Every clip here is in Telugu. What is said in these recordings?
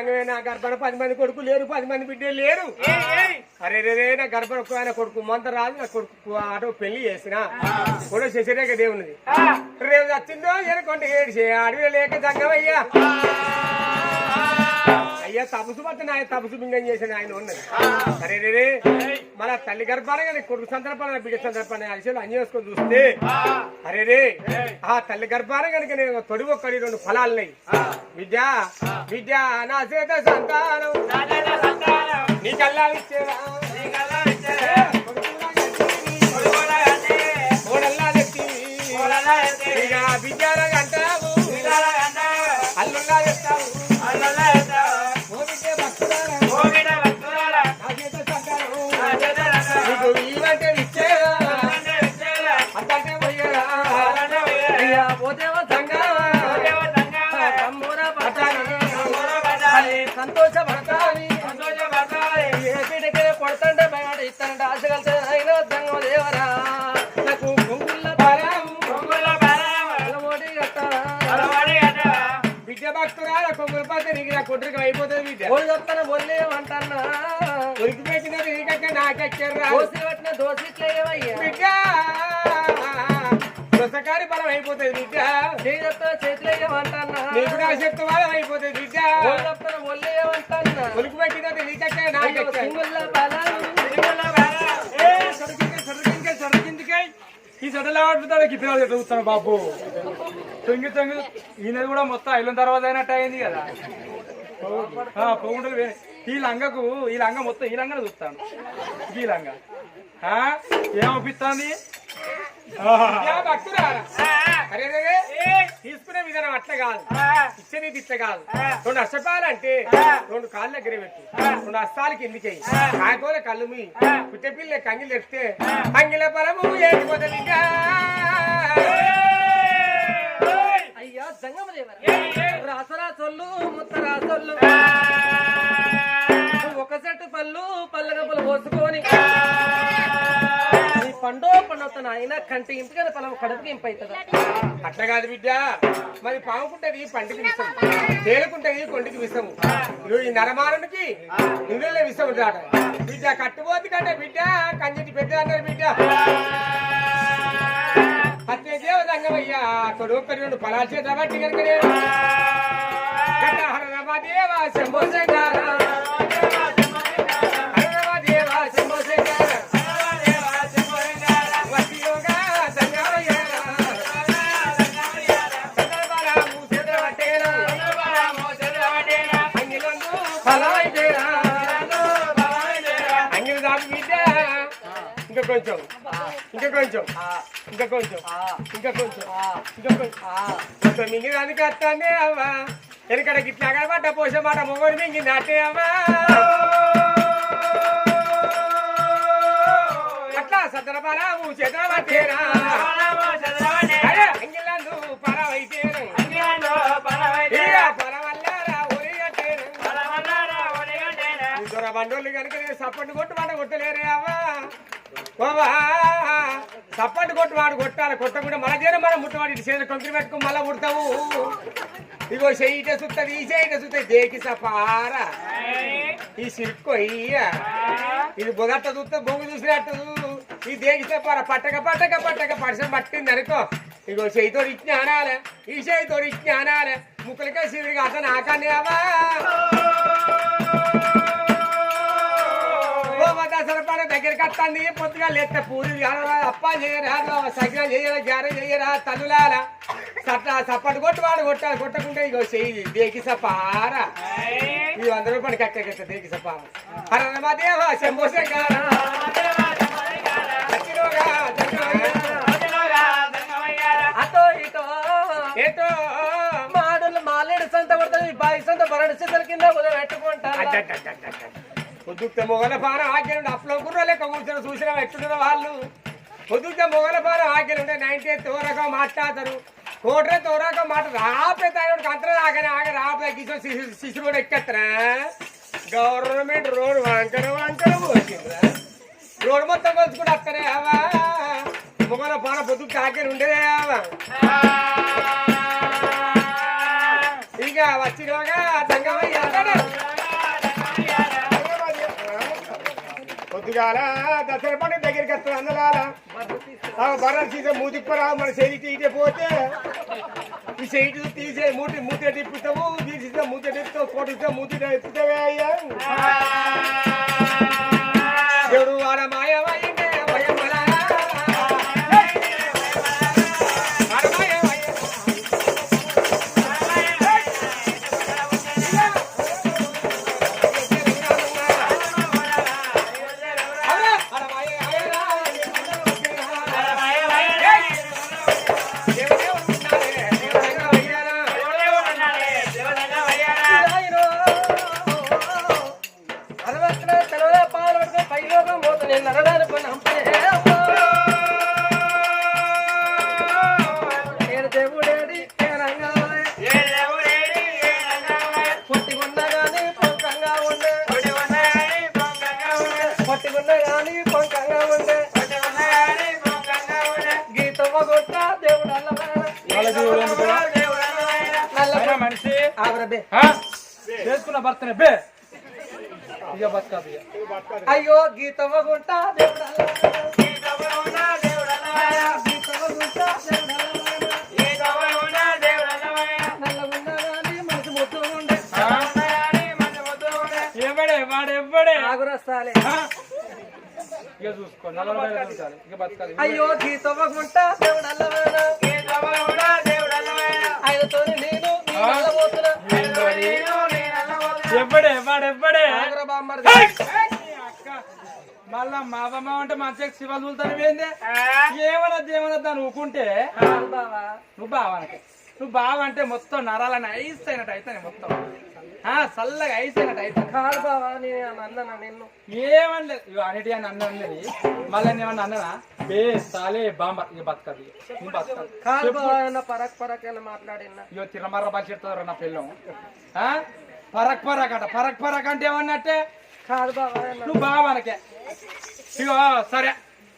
జంగమే నా గర్భణ పది మంది కొడుకు లేరు పది మంది బిడ్డలు లేరు. అరే రే నా గర్భణ ఆయన కొడుకు మంత రాజు నా కొడుకు ఆటో పెళ్ళి చేసిన. కూడా శశిరేఖ దేవునిది. రేపు వచ్చిందో ఎనకొంట ఏడిసే అడవి లేక జంగమయ్యా. అయ్యా తపసు పట్టిన ఆయన తపసు బింగం చేసిన ఆయన ఉన్నది. అరే రే మన తల్లి గర్భాన కానీ కొడుకు సందర్భాన బిడ్డ సందర్భాన అరిసెలు అన్ని వేసుకొని చూస్తే అరే రే. ఆ తల్లి గర్భాన కనుక నేను తొడి ఒక్కడి రెండు ఫలాలున్నాయి విద్య విద్య నా చేత సంతానం. ఇచ్చేరా కోడల్లా కుట్రికి అయిపోతుంది విద్య కోడి చెప్తాను బొల్లి అంటన్నా. ఉరికి నాకెక్కర్రా పట్టిన బిడ్డ దొసకారి బలం అయిపోతుంది బిడ్డ. చేయి చెప్తా చేతులేయమంటన్నా నీకు నా శక్తి బలం అయిపోతుంది బిడ్డ. చెప్తాను బొల్లి ఉరికి బలం. ఈ చెడ్డలా పడుతాడు గిద్దరాలు ఎట్లా చూస్తాను బాబు? తొంగి తొంగి ఈయనది కూడా మొత్తం ఐలం తర్వాత అయినట్టు అయింది కదా. పొగుంటలు ఈ లంగకు ఈ లంగ మొత్తం ఈ లంగను చూస్తాను. ఈ లంగ. రే, తీసుకునే విధానం అట్లా కాదు. ఇచ్చేది ఇట్లా కాదు. రెండు అష్టపాలంటే రెండు కాళ్ళ దగ్గర పెట్టు. రెండు అస్తాలు కిందికి కాకోల కళ్ళు మీ. పుట్టే పిల్ల కంగిలు తెస్తే అంగిల పరము ఏడిపోతుంది ఇంకా అయ్యా సంగమ దేవరా రాసరా సొల్లు ముత్తరా సొల్లు ఒక సెట్టు పళ్ళు పల్లగప్పులు పోసుకొని. నీ పండో పండవుతాను ఆయన కంటి ఇంటికని పొలం కడుపుకి ఇంపైతుందా అట్లా కాదు బిడ్డ. మరి పాముకుంటది పంటికి విషం. తేలుకుంటది కొంటికి విషము. నువ్వు ఈ నరమానునికి ఇందులో విషం ఉంటాడ బిడ్డ కట్టుబోతు కంటే బిడ్డ కంచెటి పెద్ద అన్నారు బిడ్డ. పత్తే దేవదంగమయ్యా ఒక్కరి రెండు బట్టి కనుక హరదేవ శంభో శంకర. ఇంకా కొంచెం. ఇంకా కొంచెం. ఇంకా కొంచెం. ఇంకా కొంచెం. కొంచెం మింగి దానికి వస్తానే అవ్వా. వెనకడ గిట్లా కనబడ్డ పోసే మాట మొగని మింగి నాటే అవ్వా. అట్లా సదరబలాము చేతబట్టేనా అరే అంగిలందు ఒరిగట్టేనా దొర బండోళ్ళు కనుక సప్పట్టు కొట్టు మాట కొట్టలేరే అవ్వా. బాబా కొట్టు వాడు కొట్టాలి కొట్టకుండా మన చేన మనం ముట్టవాడి ఇటు చేతులు కొంకరి పెట్టుకుని మళ్ళా ముడతావు. ఇగో చెయ్యిట సుత్తది ఈ చెయ్యిట సుత్తది దేకి సపారా. ఈ సిరుక్కు అయ్యా ఇది బొగట్ట చూస్తే బొంగు చూసినట్టు. ఈ దేకి సపారా పట్టక పట్టక పట్టక పడిసం పట్టింది అనుకో. ఇగో చెయ్యితో ఇచ్చిన ఈ చెయ్యితో ఇచ్చిన అనాలే. ముక్కలకే సిరిగా అతను ఆకాన్ని అవా సరపడ దగ్గరికి వస్తుంది. పొద్దుగా లేత పూరి అప్ప చేయరా సగిన చేయరా గ్యారె చేయరా తల్లులాల సట్ట సప్పటి కొట్టు వాడు కొట్టాలి కొట్టకుంటే ఇగో చెయ్యి దేకి సపారా ఈ వంద రూపాయలు కక్క దేకి సపారా హర. దేవ శంభో శంకర. సచ్చినోగా, జంగమయ్య. అటో ఇటో ఏటో మాడలు మాలేడు సంత కొడుతుంది బాయి సంత బరడు సిద్ధల కింద ఉదయం పెట్టుకుంటాను పొద్దుతే మొగల పాన ఆకెనుండి అప్పులో గుర్ర లెక్క కూర్చొని చూసిన ఎట్టున్న వాళ్ళు? పొద్దుతే మొగల పాన ఆకెనుండే నైన్టీ తోరగా మాట్లాడతారు. కోట్రే తోరాక మాట రాపే తాడు కంత్ర ఆగని ఆగ రాపే కిషో శిశుడు కూడా ఎక్కత్తరా గవర్నమెంట్ రోడ్ వంకర వంకర పోసిండ్రా రోడ్ మొత్తం కొలుచుకుంటూ వస్తారే అవా మొగల పాన పొద్దు కాకే ఉండేదే అవా ఇక వచ్చినగా పొద్దుగాల దసరా పండుగ దగ్గరికి వస్తుంది అందలాల బర్ర తీసే మూతిప్పరా మన చేయి తీటే పోతే. ఈ చేయి తీసే మూతి మూతి తిప్పుతావు తీసిస్తే మూతి తిప్పుతావు కొట్టిస్తే మూతి తిప్పుతావే అయ్యా? దేవుడు వాడ మాయమయ్యే. ఇక చూసుకో నలభై వేలు చూడాలి ఇక బతకాలి. అయ్యో దేవుడు అల్లవేనా నేను. అక్క మళ్ళా మా అవ్వమ్మ అంటే మంచిగా శివ చూస్తాను ఏమనద్దు అని ఊకుంటే కాదు బావా. నువ్వు బావ అంటే మొత్తం నరాలని ఐస్ అయినట్టు అవుతాయి మొత్తం. చల్లగా ఐస్ అయినట్టు అవుతాయి కాదు బావా నేను అన్ననా నిన్ను? ఏమనలేదు ఇగో అన్నిటి అని అన్న అన్నది. మళ్ళీ ఏమన్నా అన్ననా? బే సాలే బాంబ. ఇక. బతకదు. కాదు బావా ఏమన్నా పరక్ పరక్ అని మాట్లాడినా ఇగో తిరమర్ర బాగా చెప్తారు నా పిల్లం? పరక్ పరక్ అంట. పరక్ పరక్ అంటే ఏమన్నట్టే? కాదు బావా నువ్వు బావ మనకే ఇగో సరే.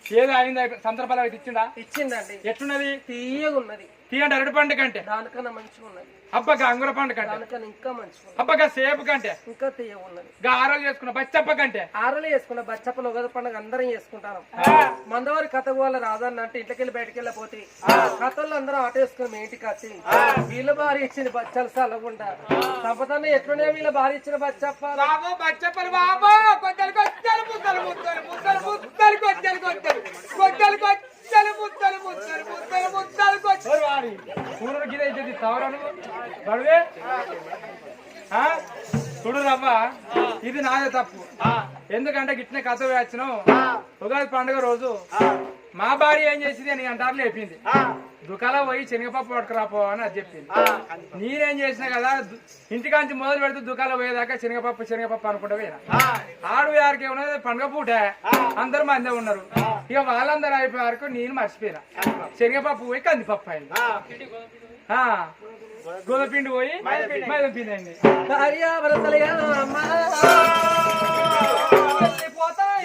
ఏదో అయింది సందర్భాలు అయితే ఇచ్చిండా ఇచ్చిందండి. ఎట్లున్నది? తీయగున్నది. తీయండి అరటి పండు కంటే. దానికన్నా మంచిగా ఉన్నది అబ్బగా అంగుర పండు కంటే. దానికన్నా ఇంకా మంచిగా ఉన్నది అబ్బగా సేపు కంటే. ఇంకా తీయగున్నది. గా ఆరోగ్యం చేసుకున్న బచ్చప్ప కంటే. ఆరులు చేసుకున్న బచ్చప్పలు ఉగద పండుగ అందరం చేసుకుంటాం మందవారి కథ వాళ్ళ రాదన్న అంటే ఇంటికెళ్ళి బయటికి వెళ్ళిపోతే కథలు అందరం ఆట వేసుకుని మీ ఇంటికి వచ్చి వీళ్ళ భార్య ఇచ్చింది బచ్చలు సలగుండా. సంపదన్న ఎట్లునే వీళ్ళ భార్య ఇచ్చిన బచ్చప్ప? బాబు బచ్చప్పలు బాబు. కొద్దలు కొద్దలు ముద్దలు ముద్దలు ముద్దలు ముద్దలు కొద్దలు కొద్దలు కొద్దలు కొద్దలు కూరలు తవరను? చూడు రవ్వ ఇది నాదే తప్పు. ఎందుకంటే గిట్నే కథ వచ్చినావు ఉగాది పండుగ రోజు మా భార్య ఏం చేసింది అని అంటారు లేపింది దుకాణం పోయి శనగపప్పు పట్టుకురాపో అని అది చెప్పింది. నేనేం చేసినా కదా ఇంటికాంచి మొదలు పెడితే దుకాణం పోయేదాకా శనగపప్పు శనగపప్పు అనుకుంటా పోయినా. ఆడు యారికి ఏమన్నది పండుగ పూట అందరు మందే ఉన్నారు. ఇక వాళ్ళందరూ అయిపోయే వరకు నేను మర్చిపోయినా. శనగపప్పు పోయి కందిపప్పు అయింది. ఆ, గోధుమ పిండి పోయి మైదా పిండి అయింది.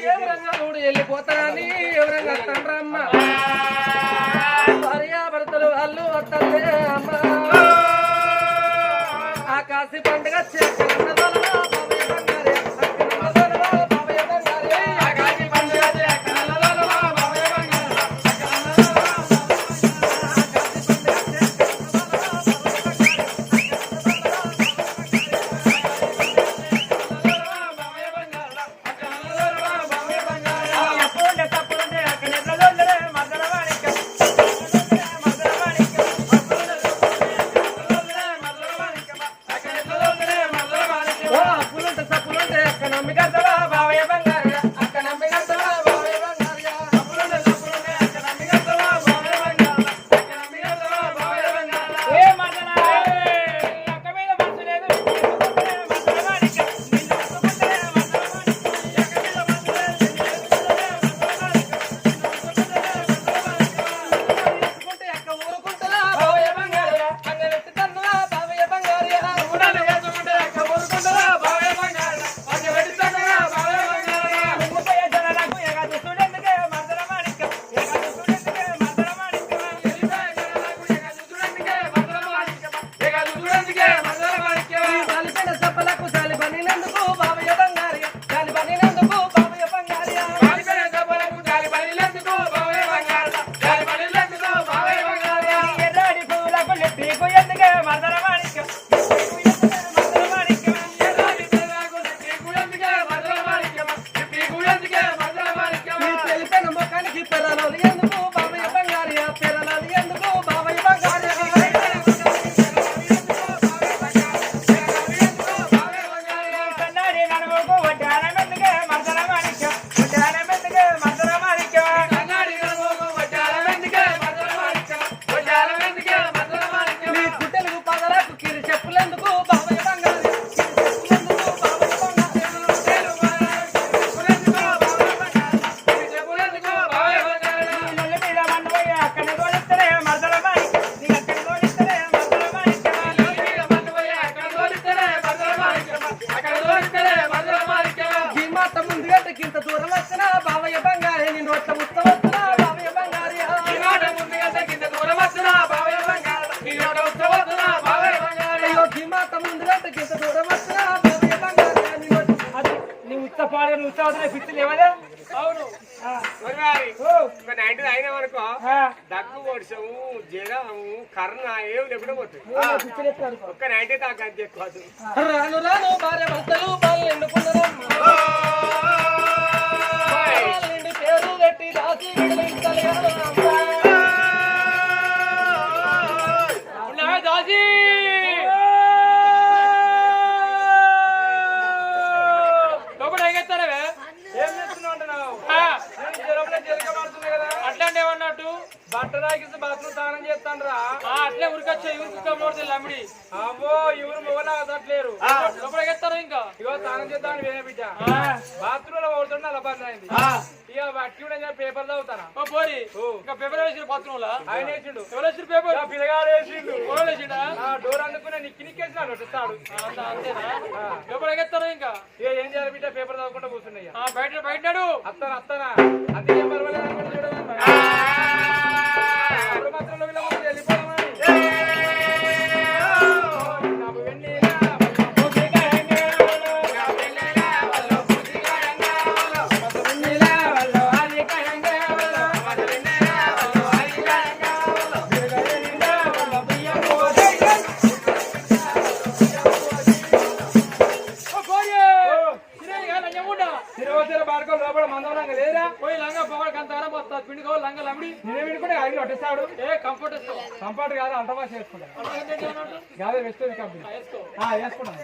ఎవరంగా చూడు వెళ్ళిపోతా ఎవరంగా తండ్రమ్మ. భార్య భరతలు వాళ్ళు వస్తలే అమ్మ. ఆకాశి పండుగ ఆకాశి కర్ణ ఏం లేకుండా పోతుంది. ఒక్క దాకా అంతే ఎక్కువ రాను రాను భార్య భర్తలు బాలు ఎండుకున్నారు వేసిండు. వేసిన పేపర్? పిల్లగాడు వేసిండు. వేసిండా డోర్ అందుకునే నిక్కి నిక్కేసినాడు వస్తాడు అంతేనా? పేపర్ ఎగెత్తారు ఇంకా? ఏం చేయాలి బిడ్డ? పేపర్ చదవకుండా కూర్చున్నాయి బయట బయటనాడు అత్తాను అత్తానా? అందుకే పర్వాలేదు పిండుకో లంగా లమ్మిడి. నేను పిండుకుంటే ఐదు పట్టేస్తాడు ఏ కంఫర్ట్ కంఫర్ట్ కాదు అంత భాష వేసుకుంటా కాదు వెస్ట్ కంపెనీ. వేసుకుంటాను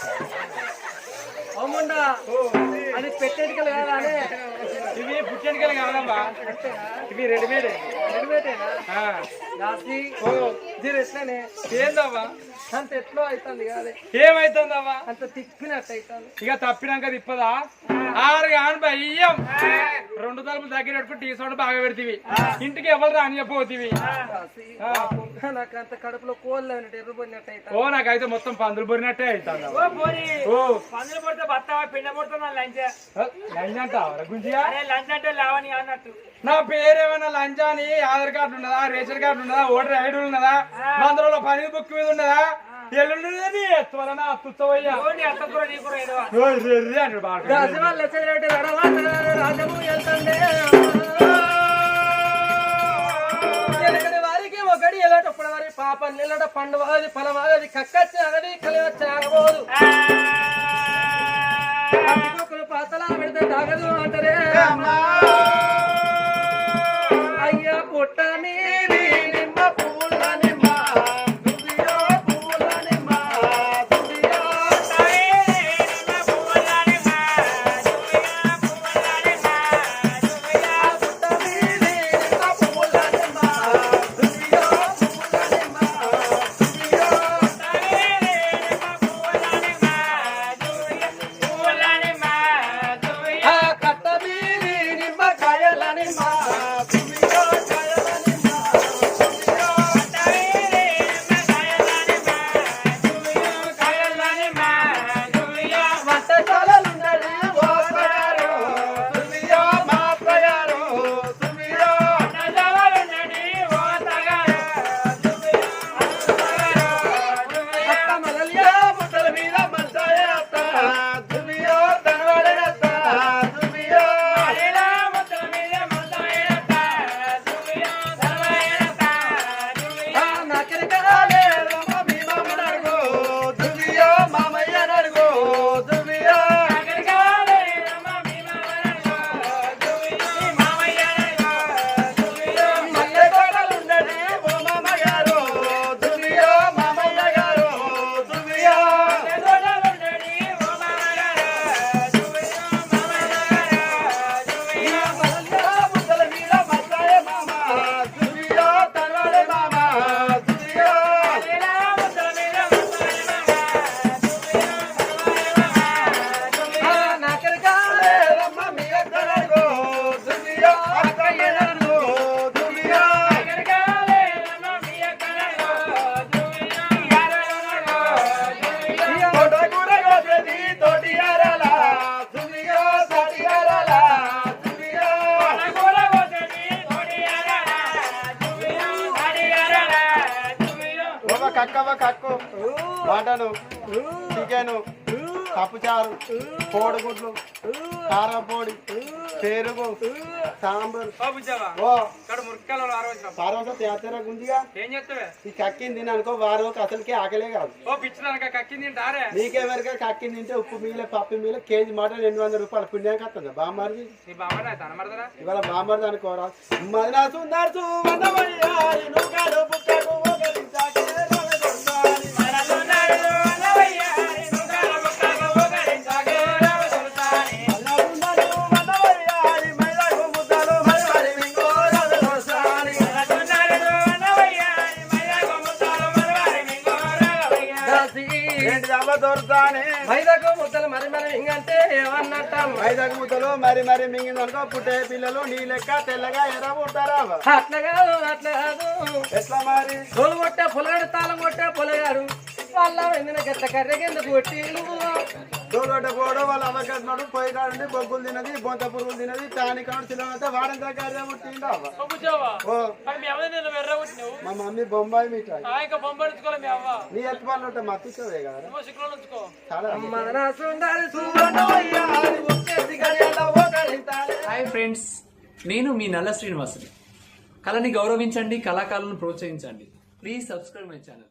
అమ్ముండా అది పెట్టేటికలు కాదా అనే ఇవి పుట్టెనికలు కాదమ్మా ఇవి రెడీమేడ్. రెడీమేటేనా దాసి దీని ఎట్లనే ఏందమ్మా? అంత ఎట్లో అవుతుంది కాదే? ఏమైతుందమ్మా? అంత తిప్పినట్టు అవుతుంది ఇక తప్పినాక తిప్పదా? ఆరు కాని భయ్యం రెండు తలుపులు దగ్గర పెట్టుకుని టీ సోడ బాగా పెడతీవి. ఇంటికి ఎవరు రానియపోతివి నాకు అంత కడుపులో కోళ్ళు అన్నట్టు ఎర్రబడినట్టు అవుతుంది ఓ నాకైతే మొత్తం పందులు పొరినట్టే అవుతుంది. ఓ పందులు పడితే బత్తావా పిండ పడుతున్నా లంచ్? లంచ్ అంటావా గుంజియా లంచ్ అంటే లావని అన్నట్టు. నా పేరేమైనా లంచ్ అని ఆధార్ కార్డు ఉన్నదా రేషన్ కార్డు ఉన్నదా ఓటర్ ఐడి ఉన్నదా మందులో పని బుక్ మీద ఉన్నదా? ఎల్లుండి త్వరన అత్తుచ్చవయ్యా ఓని అత్త కూర నీ కూర ఏదో. అంటాడు బాగా దాసి వాళ్ళు వచ్చేటట్టు రడవాత రాజము వెళ్తుండే. ఒకటి ఎలాటప్పుడు వారి పాప నిల్లడ పండు వాది ఫలవాది కక్కచ్చి అనది కలివచ్చి ఆగబోదు పాతలా పెడితే తాగదు అంటారే తేతర గుంజిగా? ఏం చేస్తావే? ఈ కక్కింది తిని అనుకో వారం అసలుకి ఆకలే కాదు. ఓ పిచ్చిదానిక కక్కింది తింటారే? నీకెవరిగా కక్కింది తింటే ఉప్పు మీల పప్పు మీల కేజీ మటన్ ఎనిమిది వందల రూపాయలు పుణ్యానికి వస్తుంది బామ్మారిది? నీ బామ్మ తనమడదరా ఇవాళ బామ్మర్ది అనుకోరా. మదినా సుందర్సు వనవయ్యారి దొరుకుతానే. మైదాకు ముద్దలు మరి మరి ఇంకంటే ఏమన్నట్టాం మైదాకు ముద్దలు మరి మరి మింగిందనుకో పుట్టే పిల్లలు నీ లెక్క తెల్లగా ఎర్ర పుడతారా అవ్వ? అట్లా కాదు అట్లా కాదు. ఎట్లా మరి? తోలు కొట్టే పొలగాడు తాళం కొట్టే పొలగాడు. వాళ్ళ వెందిన గట్ల కర్రె కింద కొట్టిళ్ళు దోలోట పోవడం వాళ్ళ అవకాశం పోయి కాడండి బొగ్గులు తినది బొంత పురుగులు తినది తాని కాడు చిల్లంతా వాడంతా కార్యం మరి మీ మా మమ్మీ బొంబాయి మిఠాయి. ఆ ఇంకా బొమ్మడించుకోవాలి మీ అవ్వ. నీ ఎత్తు పనులు ఉంటే మత్తిచ్చవే కదా. నువ్వు సిక్కులో ఉంచుకో. చాలా మదనా సుందరి సువర్ణమయ్యారి ఒక్కేసి గడియల ఒకరింతాలే. హాయ్ ఫ్రెండ్స్ నేను మీ నల్ల శ్రీనివాసుని. కళని గౌరవించండి కళాకారులను ప్రోత్సహించండి. Please subscribe my channel.